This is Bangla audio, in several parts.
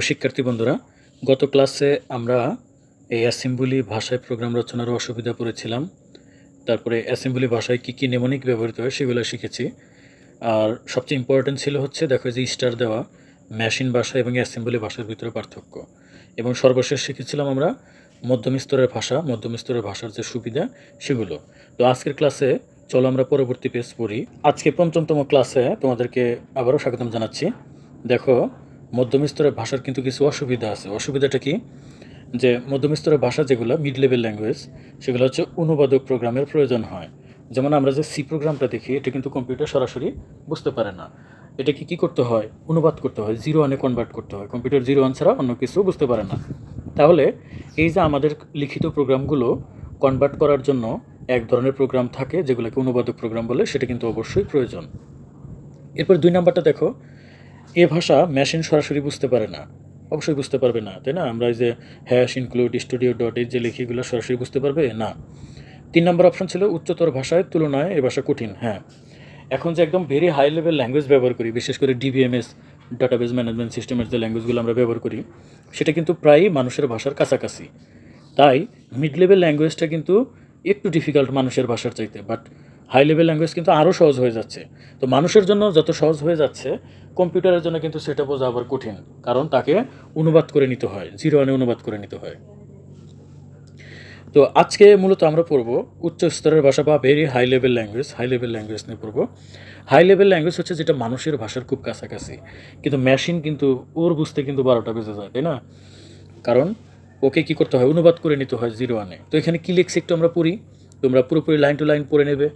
শিক্ষার্থী বন্ধুরা, গত ক্লাসে আমরা এই অ্যাসেম্বলি ভাষায় প্রোগ্রাম রচনার অসুবিধা পড়েছিলাম। তারপরে অ্যাসেম্বলি ভাষায় কী কী নেমনিক ব্যবহৃত হয় সেগুলো শিখেছি। আর সবচেয়ে ইম্পর্ট্যান্ট ছিল হচ্ছে, দেখো যে স্টার দেওয়া মেশিন ভাষা এবং অ্যাসেম্বলি ভাষার ভিতরে পার্থক্য। এবং সর্বশেষ শিখেছিলাম আমরা মধ্যম স্তরের ভাষা, মধ্যম স্তরের ভাষার যে সুবিধা সেগুলো। তো আজকের ক্লাসে চলো আমরা পরবর্তী পেজ পড়ি। আজকে পঞ্চমতম ক্লাসে তোমাদেরকে আবারও স্বাগতম জানাচ্ছি। দেখো মধ্যম স্তরের ভাষার কিন্তু কিছু অসুবিধা আছে। অসুবিধাটা কি? যে মধ্যম স্তরের ভাষা যেগুলো মিড লেভেল ল্যাঙ্গুয়েজ সেগুলো হচ্ছে অনুবাদক প্রোগ্রামের প্রয়োজন হয়। যেমন আমরা যে সি প্রোগ্রামটা দেখি, এটা কিন্তু কম্পিউটার সরাসরি বুঝতে পারে না। এটাকে কি করতে হয়? অনুবাদ করতে হয়। জিরো ওয়ানে কনভার্ট করতে হয়। কম্পিউটার জিরো ওয়ান ছাড়া অন্য কিছু বুঝতে পারে না। তাহলে এই যে আমাদের লিখিত প্রোগ্রামগুলো কনভার্ট করার জন্য এক ধরনের প্রোগ্রাম থাকে, যেগুলোকে অনুবাদক প্রোগ্রাম বলে, সেটা কিন্তু অবশ্যই প্রয়োজন। এরপর দুই নাম্বারটা দেখো। এ ভাষা মেশিন সরাসরি বুঝতে পারে না। অবশ্যই বুঝতে পারবে না, তাই না? আমরা এই যে হ্যাশ ইনক্লুড স্টুডিও ডট এই যে লিখি এগুলো সরাসরি বুঝতে পারবে? না। তিন নম্বর অপশন ছিল উচ্চতর ভাষায় তুলনায় এ ভাষা কঠিন হ্যাঁ। এখন যে একদম ভেরি হাই লেভেল ল্যাঙ্গুয়েজ ব্যবহার করি, বিশেষ করে ডিবিএমএস ডাটাবেস ম্যানেজমেন্ট সিস্টেমের যে ল্যাঙ্গুয়েজগুলো আমরা ব্যবহার করি, সেটা কিন্তু প্রায়ই মানুষের ভাষার কাছাকাছি। তাই মিড লেভেল ল্যাঙ্গুয়েজটা কিন্তু একটু ডিফিকাল্ট মানুষের ভাষার চাইতে বাট হাই লেভেল ল্যাঙ্গুয়েজ কিন্তু আরও সহজ হয়ে যাচ্ছে। তো মানুষের জন্য যত সহজ হয়ে যাচ্ছে, কম্পিউটারের জন্য কিন্তু সেটা বোঝা আবার কঠিন, কারণ তাকে অনুবাদ করে নিতে হয়, জিরো ওয়ানে অনুবাদ করে নিতে হয়। তো আজকে মূলত আমরা পড়ব উচ্চ স্তরের ভাষা বা very high level language high level language নিয়ে পড়ব। হাই লেভেল ল্যাঙ্গুয়েজ হচ্ছে যেটা মানুষের ভাষার খুব কাছাকাছি, কিন্তু মেশিন কিন্তু ওর বুঝতে কিন্তু বারোটা বেজে যায়, তাই না? কারণ ওকে কি করতে হয়? অনুবাদ করে নিতে হয় জিরো ওয়ানে। তো এখানে কী লিখছি একটু আমরা পড়ি। তোমরা পুরোপুরি লাইন টু লাইন পড়ে নেবে।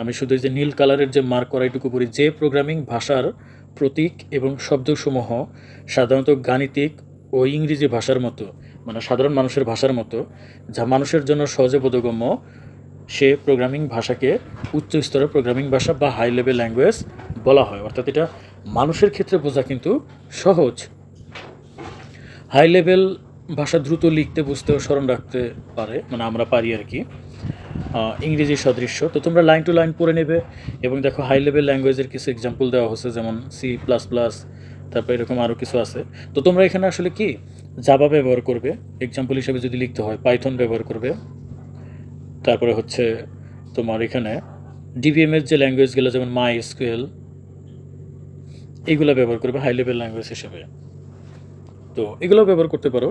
আমি শুধু যে নীল কালারের যে মার্ক করা এটুকু পড়ি যে প্রোগ্রামিং ভাষার প্রতীক এবং শব্দসমূহ, সাধারণত গাণিতিক ও ইংরেজি ভাষার মতো মানে সাধারণ মানুষের ভাষার মতো, যা মানুষের জন্য সহজে বোধগম্য, সে প্রোগ্রামিং ভাষাকে উচ্চ স্তরের প্রোগ্রামিং ভাষা বা হাই লেভেল ল্যাঙ্গুয়েজ বলা হয়। অর্থাৎ এটা মানুষের ক্ষেত্রে বোঝা কিন্তু সহজ। হাই লেভেল ভাষা দ্রুত লিখতে বুঝতে ও স্মরণ রাখতে পারে মানে আমরা পারি আর কি। ইংরেজি সদৃশ্য। তো তোমরা লাইন টু লাইন পড়ে নেবে এবং দেখো হাই লেভেল ল্যাঙ্গুয়েজের কিছু এক্সাম্পল দেওয়া হচ্ছে, যেমন সি প্লাস প্লাস তারপর এরকম আরও কিছু আছে। তো তোমরা এখানে আসলে কি? জাবা ব্যবহার করবে। এক্সাম্পল হিসেবে যদি লিখতে হয় পাইথন ব্যবহার করবে। তারপরে হচ্ছে তোমার এখানে ডিবিএমএস যে ল্যাঙ্গুয়েজগুলো যেমন মাই স্কুয়েল এইগুলো ব্যবহার করবে হাই লেভেল ল্যাঙ্গুয়েজ হিসেবে। তো এগুলো ব্যবহার করতে পারো।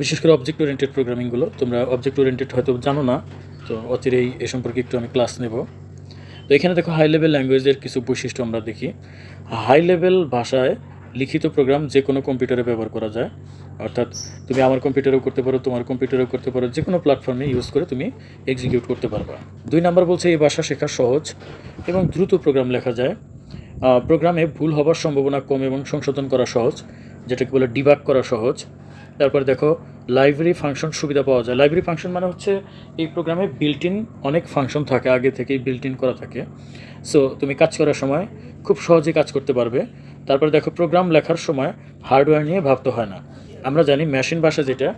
বিশেষ করে অবজেক্ট ওরিয়েন্টেড প্রোগ্রামিংগুলো তোমরা অবজেক্ট ওরিয়েন্টেড হয়তো জানো না, তো অচিরেই এ সম্পর্কে একটু আমি ক্লাস নেব। তো এখানে দেখো হাই লেভেল ল্যাঙ্গুয়েজের কিছু বৈশিষ্ট্য আমরা দেখি। হাই লেভেল ভাষায় লিখিত প্রোগ্রাম যে কোনো কম্পিউটারে ব্যবহার করা যায়। অর্থাৎ তুমি আমার কম্পিউটারেও করতে পারো, তোমার কম্পিউটারেও করতে পারো, যে কোনো প্ল্যাটফর্মে ইউজ করে তুমি এক্সিকিউট করতে পারবা। দুই নাম্বার বলছে এই ভাষা শেখা সহজ এবং দ্রুত প্রোগ্রাম লেখা যায়। প্রোগ্রামে ভুল হবার সম্ভাবনা কম এবং সংশোধন করা সহজ, যেটাকে বলে ডিবাক করা সহজ। তারপরে দেখো লাইব্রেরি ফাংশন সুবিধা পাওয়া যায়। লাইব্রেরি ফাংশন মানে হচ্ছে এই প্রোগ্রামে বিল্ট ইন অনেক ফাংশন থাকে, আগে থেকেই বিল্ট ইন করা থাকে। সো তুমি কাজ করার সময় খুব সহজে কাজ করতে পারবে। তারপরে দেখো প্রোগ্রাম লেখার সময় হার্ডওয়্যার নিয়ে ভাবতে হয় না। আমরা জানি মেশিন ভাষা যেটা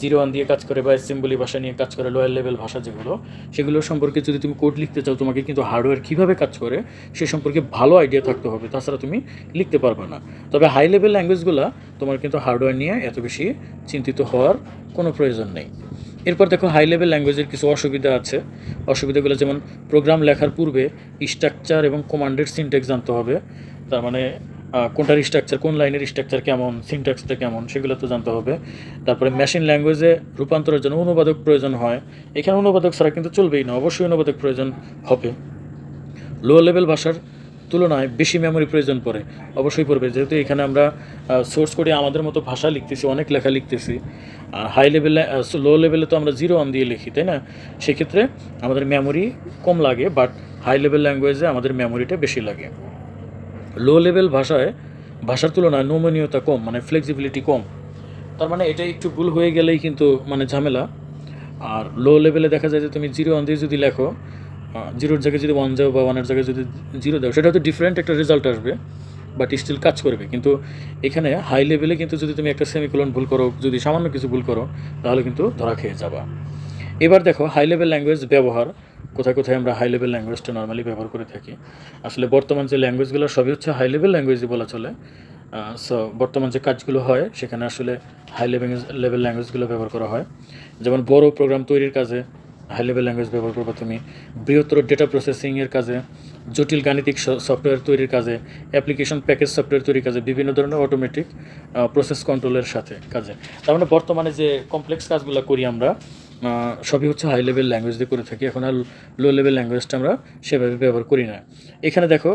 জিরো ওয়ান দিয়ে কাজ করে বা অ্যাসেম্বলি ভাষা নিয়ে কাজ করে লোয়ার লেভেল ভাষা যেগুলো, সেগুলো সম্পর্কে যদি তুমি কোড লিখতে চাও, তোমাকে কিন্তু হার্ডওয়্যার কীভাবে কাজ করে, সে সম্পর্কে ভালো আইডিয়া থাকতে হবে। তাছাড়া তুমি লিখতে পারবে না। তবে হাই লেভেল ল্যাঙ্গুয়েজগুলো তোমার কিন্তু হার্ডওয়্যার নিয়ে এত বেশি চিন্তিত হওয়ার কোনো প্রয়োজন নেই। এরপর দেখো হাই লেভেল ল্যাঙ্গুয়েজের কিছু অসুবিধা আছে। অসুবিধাগুলো যেমন প্রোগ্রাম লেখার পূর্বে স্ট্রাকচার এবং কমান্ডের সিনটেক্স জানতে হবে। তার মানে কোনটার স্ট্রাকচার কোন লাইনের স্ট্রাকচার কেমন সিনট্যাক্সটা কেমন, সেগুলো তো জানতে হবে। তারপরে মেশিন ল্যাঙ্গুয়েজে রূপান্তরের জন্য অনুবাদক প্রয়োজন হয়। এখানে অনুবাদক ছাড়া কিন্তু চলবেই না, অবশ্যই অনুবাদক প্রয়োজন হবে। লো লেভেল ভাষার তুলনায় বেশি মেমোরি প্রয়োজন পড়ে, অবশ্যই পড়বে। যেহেতু এখানে আমরা সোর্স কোডে আমাদের মতো ভাষা লিখতেছি, অনেক লেখা লিখতেছি। আর হাই লেভেলে লো লেভেলে তো আমরা জিরো ওয়ান দিয়ে লিখি, তাই না? সেক্ষেত্রে আমাদের মেমোরি কম লাগে বাট হাই লেভেল ল্যাঙ্গুয়েজে আমাদের মেমোরিটা বেশি লাগে। লো লেভেল ভাষায়, ভাষার তুলনায় নমনীয়তা কম মানে ফ্লেক্সিবিলিটি কম। তার মানে এটা একটু ভুল হয়ে গেলেই কিন্তু মানে ঝামেলা। আর লো লেভেলে দেখা যায় যে তুমি জিরো ওয়ান দিয়ে যদি লেখো জিরোর জায়গায় যদি ওয়ান যাও বা ওয়ানের জায়গায় যদি জিরো দাও, সেটা হয়তো ডিফারেন্ট একটা রেজাল্ট আসবে বাট স্টিল কাজ করবে। কিন্তু এখানে হাই লেভেলে কিন্তু যদি তুমি একটা সেমিকোলন ভুল করো, যদি সামান্য কিছু ভুল করো, তাহলে কিন্তু ধরা খেয়ে যাবা। এবার দেখো হাই লেভেল ল্যাঙ্গুয়েজ ব্যবহার। কোথায় কোথায় আমরা হাই লেভেল ল্যাঙ্গুয়েজটা নর্মালি ব্যবহার করে থাকি। আসলে বর্তমান যে ল্যাঙ্গুয়েজগুলো সবই হচ্ছে হাই লেভেল ল্যাঙ্গুয়েজই বলা চলে। সো বর্তমান যে কাজগুলো হয়, সেখানে আসলে হাই লেভেল লেভেল ল্যাঙ্গুয়েজগুলো ব্যবহার করা হয়। যেমন বড় প্রোগ্রাম তৈরির কাজে হাই লেভেল ল্যাঙ্গুয়েজ ব্যবহার করবে তুমি। বৃহত্তর ডেটা প্রসেসিংয়ের কাজে, জটিল গাণিতিক সফটওয়্যার তৈরির কাজে অ্যাপ্লিকেশন প্যাকেজ সফটওয়্যার তৈরির কাজে বিভিন্ন ধরনের অটোমেটিক প্রসেস কন্ট্রোলের সাথে কাজে। তার মানে বর্তমানে যে কমপ্লেক্স কাজগুলো করি আমরা সবই হচ্ছে হাই লেভেল ল্যাঙ্গুয়েজ দিয়ে করে থাকি। এখন আর লো লেভেল ল্যাঙ্গুয়েজটা আমরা সেভাবে ব্যবহার করি না। এখানে দেখো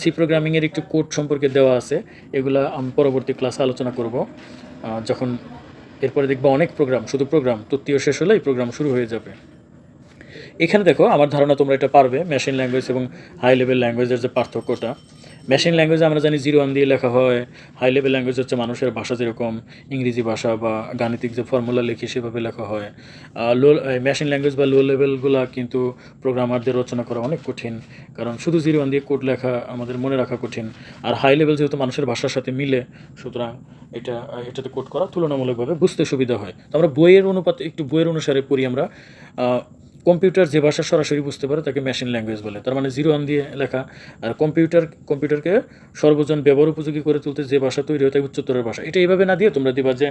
সি প্রোগ্রামিংয়ের একটু কোড সম্পর্কে দেওয়া আছে। এগুলা আমি পরবর্তী ক্লাসে আলোচনা করব। যখন এরপরে দেখব অনেক প্রোগ্রাম শুধু প্রোগ্রাম তৃতীয় শেষ হলে এই প্রোগ্রাম শুরু হয়ে যাবে। এখানে দেখো, আমার ধারণা তোমরা এটা পারবে মেশিন ল্যাঙ্গুয়েজ এবং হাই লেভেল ল্যাঙ্গুয়েজের যে পার্থক্যটা। মেশিন ল্যাঙ্গুয়েজ আমরা জানি জিরো ওয়ান দিয়ে লেখা হয় হাই লেভেল ল্যাঙ্গুয়েজ হচ্ছে মানুষের ভাষা যেরকম, ইংরেজি ভাষা বা গাণিতিক যে ফর্মুলা লিখি সেভাবে লেখা হয়। লো মেশিন ল্যাঙ্গুয়েজ বা লো লেভেলগুলো কিন্তু প্রোগ্রামারদের রচনা করা অনেক কঠিন, কারণ শুধু জিরো ওয়ান দিয়ে কোড লেখা আমাদের মনে রাখা কঠিন। আর হাই লেভেল যেহেতু মানুষের ভাষার সাথে মিলে, সুতরাং এটা, এটাতে কোড করা তুলনামূলকভাবে বুঝতে সুবিধা হয়। তো আমরা বইয়ের অনুপাতে, একটু বইয়ের অনুসারে পড়ি আমরা কম্পিউটার যে ভাষা সরাসরি বুঝতে পারে তাকে মেশিন ল্যাঙ্গুয়েজ বলে। তার মানে জিরো ওয়ান দিয়ে লেখা। আর কম্পিউটার কম্পিউটারকে সর্বজন ব্যবহার উপযোগী করে তুলতে যে ভাষা তৈরি হয় তাই উচ্চতরের ভাষা। এটা এইভাবে না দিয়ে তোমরা দিবা যে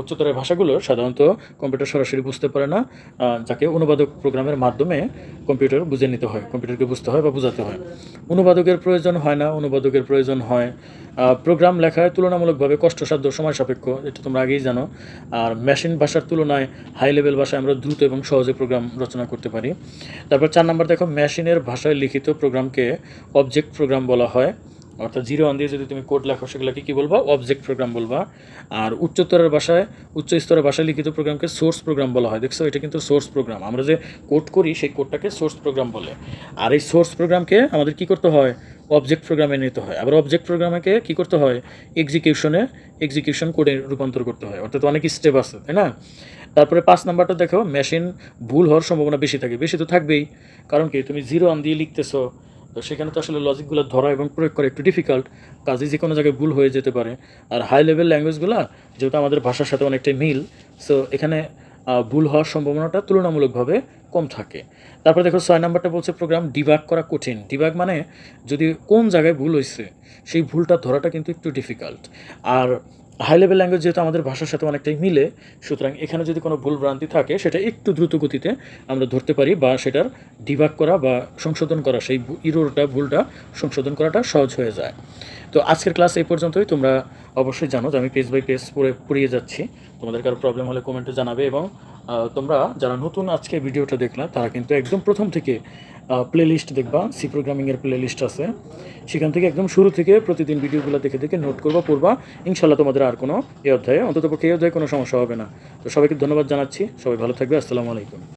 উচ্চতরের ভাষাগুলো সাধারণত কম্পিউটার সরাসরি বুঝতে পারে না যাকে অনুবাদক প্রোগ্রামের মাধ্যমে কম্পিউটার বুঝে নিতে হয় কম্পিউটারকে বুঝতে হয় বা বোঝাতে হয়। অনুবাদকের প্রয়োজন হয় না, অনুবাদকের প্রয়োজন হয় প্রোগ্রাম লেখায় তুলনামূলকভাবে কষ্টসাধ্য, সময় সাপেক্ষ, এটা তোমরা আগেই জানো। আর মেশিন ভাষার তুলনায় হাই লেভেল ভাষায় আমরা দ্রুত এবং সহজে প্রোগ্রাম রচনা করতে পারি। তারপর চার নাম্বার দেখো মেশিনের ভাষায় লিখিত প্রোগ্রামকে অবজেক্ট প্রোগ্রাম বলা হয়। অর্থাৎ জিরো ওয়ান দিয়ে যদি তুমি কোড লেখো, সেগুলোকে কী বলবা? অবজেক্ট প্রোগ্রাম বলবা। আর উচ্চতরের ভাষায় উচ্চ স্তরের ভাষায় লিখিত প্রোগ্রামকে সোর্স প্রোগ্রাম বলা হয়। দেখছ, এটা কিন্তু সোর্স প্রোগ্রাম আমরা যে কোড করি, সেই কোডটাকে সোর্স প্রোগ্রাম বলে। আর এই সোর্স প্রোগ্রামকে আমাদের কি করতে হয়? অবজেক্ট প্রোগ্রামে নিতে হয়। আবার অবজেক্ট প্রোগ্রামকে কি করতে হয়? এক্সিকিউশনে এক্সিকিউশন কোডে রূপান্তর করতে হয়। অর্থাৎ অনেক স্টেপ আছে, তাই না? তারপরে পাঁচ নাম্বারটা দেখো মেশিন ভুল হওয়ার সম্ভাবনা বেশি থাকে। বেশি তো থাকবেই। কারণ কি, তুমি জিরো আন দিয়ে লিখতেছো, তো সেখানে তো আসলে লজিকগুলো ধরা এবং প্রয়োগ করা একটু ডিফিকাল্ট কাজে যে কোনো জায়গায় ভুল হয়ে যেতে পারে। আর হাই লেভেল ল্যাঙ্গুয়েজগুলো যেহেতু আমাদের ভাষার সাথে অনেকটাই মিল সো এখানে ভুল হওয়ার সম্ভাবনাটা তুলনামূলকভাবে কম থাকে। তারপরে দেখো, ছয় নাম্বারটা বলছে প্রোগ্রাম ডিবাগ করা কঠিন। ডিবাগ মানে যদি কোন জায়গায় ভুল হয়েছে সেই ভুলটা ধরাটা কিন্তু একটু ডিফিকাল্ট আর হাই লেভেল ল্যাঙ্গুয়েজ যেহেতু আমাদের ভাষার সাথে অনেকটাই মিলে, সুতরাং এখানে যদি কোনো ভুল ভ্রান্তি থাকে, সেটা একটু দ্রুত গতিতে আমরা ধরতে পারি বা সেটার ডিভাগ করা বা সংশোধন করা, সেই ইরোরটা ভুলটা সংশোধন করাটা সহজ হয়ে যায়। তো আজকের ক্লাস এই পর্যন্তই। তোমরা অবশ্যই জানো যে আমি পেজ বাই পেজ পড়ে, পড়িয়ে যাচ্ছি। তোমাদের কারও প্রবলেম হলে কমেন্টে জানাবে এবং তোমরা যারা নতুন আজকে ভিডিওটা দেখলা, তারা কিন্তু একদম প্রথম থেকে প্লে লিস্ট দেখবা। সি প্রোগ্রামিংয়ের প্লে লিস্ট আছে। সেখান থেকে একদম শুরু থেকে প্রতিদিন ভিডিওগুলো দেখে দেখে নোট করবা, পড়বা। ইনশাল্লাহ তোমাদের আর কোনো এ অধ্যায়ে অন্তত পক্ষে এই অধ্যায়ে কোনো সমস্যা হবে না। তো সবাইকে ধন্যবাদ জানাচ্ছি। সবাই ভালো থাকবে। আসসালামু আলাইকুম।